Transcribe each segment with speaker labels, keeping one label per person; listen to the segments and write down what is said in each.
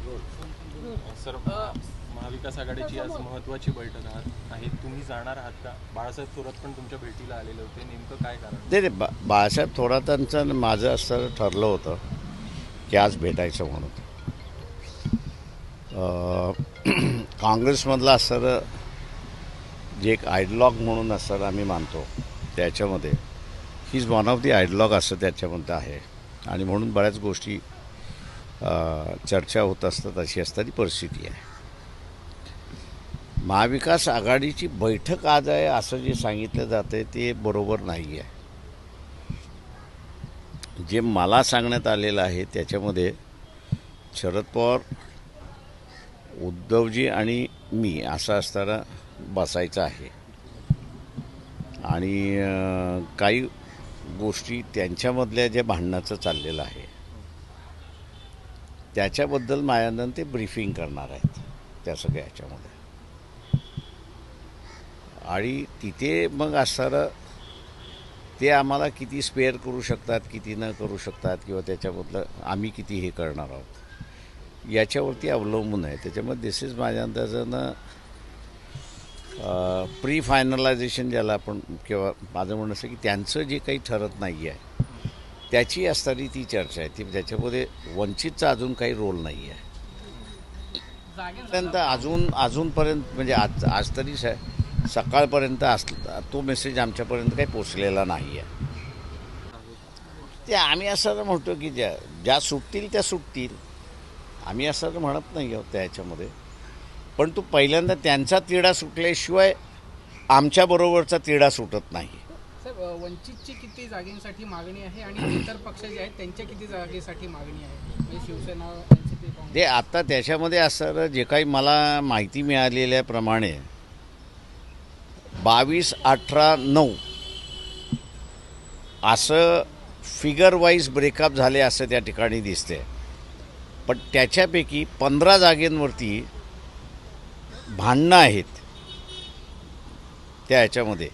Speaker 1: Sir महाविकास आघाडीची आज महत्वाची बैठक आहात. आहे तुम्ही जाणार आहात का? बाळासाहेब थोरात पण तुमच्या भेटीला आलेले होते. नेमकं काय कारण?
Speaker 2: नाही बा बाळासाहेब थोरातांचं माझं असं ठरलं होतं की आज भेटायचं म्हणून. काँग्रेसमधला असं जे एक आयडलॉग म्हणून असं आम्ही मानतो त्याच्यामध्ये he's one of the ideologue असं त्याच्यामध्ये आहे. आणि म्हणून बऱ्याच गोष्टी चर्चा होत असतात अशी असणारी परिस्थिती आहे. महाविकास आघाडीची बैठक आज आहे असं जे सांगितलं जातं ते बरोबर नाही आहे. जे मला सांगण्यात आलेलं आहे त्याच्यामध्ये शरद पवार उद्धवजी आणि मी असं असताना बसायचं आहे. आणि काही गोष्टी त्यांच्यामधल्या जे भांडणाचं चाललेलं आहे. त्याच्याबद्दल मायानंद ते ब्रीफिंग करणार आहेत त्या सगळ्या ह्याच्यामध्ये. आणि तिथे मग असणारं ते आम्हाला किती स्पेअर करू शकतात किती न करू शकतात किंवा त्याच्यामधलं आम्ही किती हे करणार आहोत याच्यावरती अवलंबून आहे. त्याच्यामुळे दिस इज माझ्या अंदाजानं प्री फायनलायझेशन ज्याला आपण किंवा माझं म्हणणं असं की त्यांचं जे काही ठरत नाही आहे त्याची असणारी ती चर्चा आहे. ती त्याच्यामध्ये वंचितचा अजून काही रोल नाही आहे. अजून अजूनपर्यंत म्हणजे आज आज तरी स सकाळपर्यंत अस तो मेसेज आमच्यापर्यंत काही पोचलेला नाही आहे. ते आम्ही असं म्हणतो की ज्या ज्या सुटतील त्या सुटतील. आम्ही असं म्हणत नाही आहोत त्या ह्याच्यामध्ये पण तो पहिल्यांदा त्यांचा तिढा सुटल्याशिवाय आमच्याबरोबरचा तिढा सुटत नाही.
Speaker 3: साहेब वंचितची किती जागेंसाठी मागणी आहे आणि इतर पक्ष जे आहेत त्यांच्या किती जागेसाठी मागणी आहे? म्हणजे शिवसेना
Speaker 2: ते आता त्याच्यामध्ये असं जे काही मला माहिती मिळालेल्याप्रमाणे बावीस अठरा नऊ असं फिगर वाईज ब्रेकअप झाले असं त्या ठिकाणी दिसते पण त्याच्यापैकी पंधरा जागेंवरती भांडणं आहेत त्या ह्याच्यामध्ये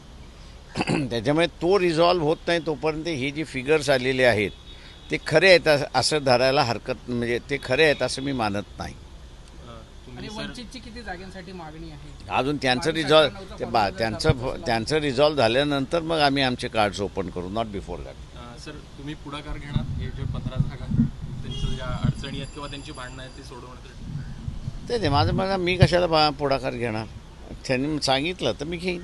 Speaker 2: त्याच्यामुळे तो रिझॉल्व्ह होत नाही तोपर्यंत हे जे फिगर्स आलेले आहेत ते खरे आहेत अस- धरायला हरकत म्हणजे ते खरे आहेत असं मी मानत नाही.
Speaker 1: अ,
Speaker 3: आणि
Speaker 1: तुम्ही सर
Speaker 3: वंचितची किती जागांसाठी मागणी आहे?
Speaker 2: अजून त्यांचं रिझॉल्व बा त्यांचं त्यांचं रिझॉल्व झाल्यानंतर मग आम्ही आमचे कार्ड्स ओपन करू नॉट बिफोर दॅट
Speaker 1: सर तुम्ही पुढाकार घेणार हे जे पंधरा जागा त्यांच्या ज्या अडचणी आहेत किंवा त्यांची भांडणं आहेत ती सोडवण्यासाठी
Speaker 2: ते ते माझं मला मी कशाला बा पुढाकार घेणार? त्यांनी सांगितलं तर मी घेईन.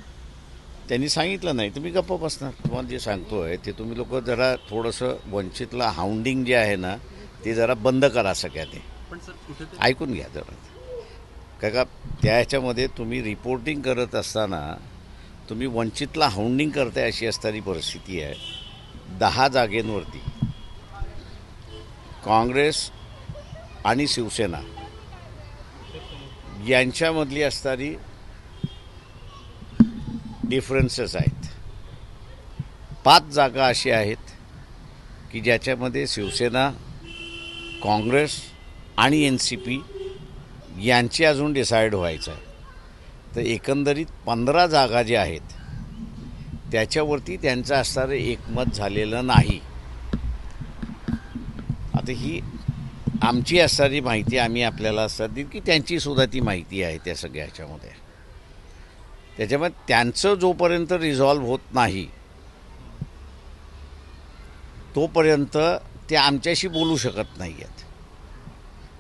Speaker 2: त्यांनी सांगितलं नाही. मी गप्प बसणार. तुम्हाला जे सांगतोय ते तुम्ही लोक जरा थोडंसं वंचितला हाऊंडिंग जे आहे ना ते जरा बंद करा
Speaker 1: सर कुठेतरी
Speaker 2: ऐकून घ्या जरा. काय का त्या ह्याच्यामध्ये तुम्ही रिपोर्टिंग करत असताना तुम्ही वंचितला हाऊंडिंग करताय अशी असणारी परिस्थिती आहे दहा जागेंवरती. काँग्रेस आणि शिवसेना यांच्यामधली असणारी डिफरन्सेस आहेत. पाच जागा अशी आहेत की ज्याच्यामध्ये शिवसेना काँग्रेस आणि एन सी पी यांची अजून डिसाईड व्हायचं आहे. तर एकंदरीत पंधरा जागा ज्या आहेत त्याच्यावरती त्यांचं असणारं एकमत झालेलं नाही. आता ही आमची असणारी माहिती आम्ही आपल्याला असतात की त्यांचीसुद्धा ती माहिती आहे त्या सगळ्या ह्याच्यामध्ये त्याच्यामुळे त्यांचं जोपर्यंत रिझॉल्व्ह होत नाही तोपर्यंत ते आमच्याशी बोलू शकत नाही आहेत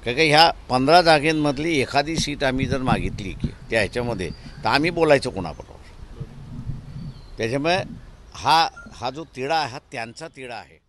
Speaker 2: काय का ह्या पंधरा जागेंमधली एखादी सीट आम्ही जर मागितली की त्या ह्याच्यामध्ये तर आम्ही बोलायचं कोणाबरोबर? त्याच्यामुळे हा हा जो तिढा आहे हा त्यांचा तिढा आहे.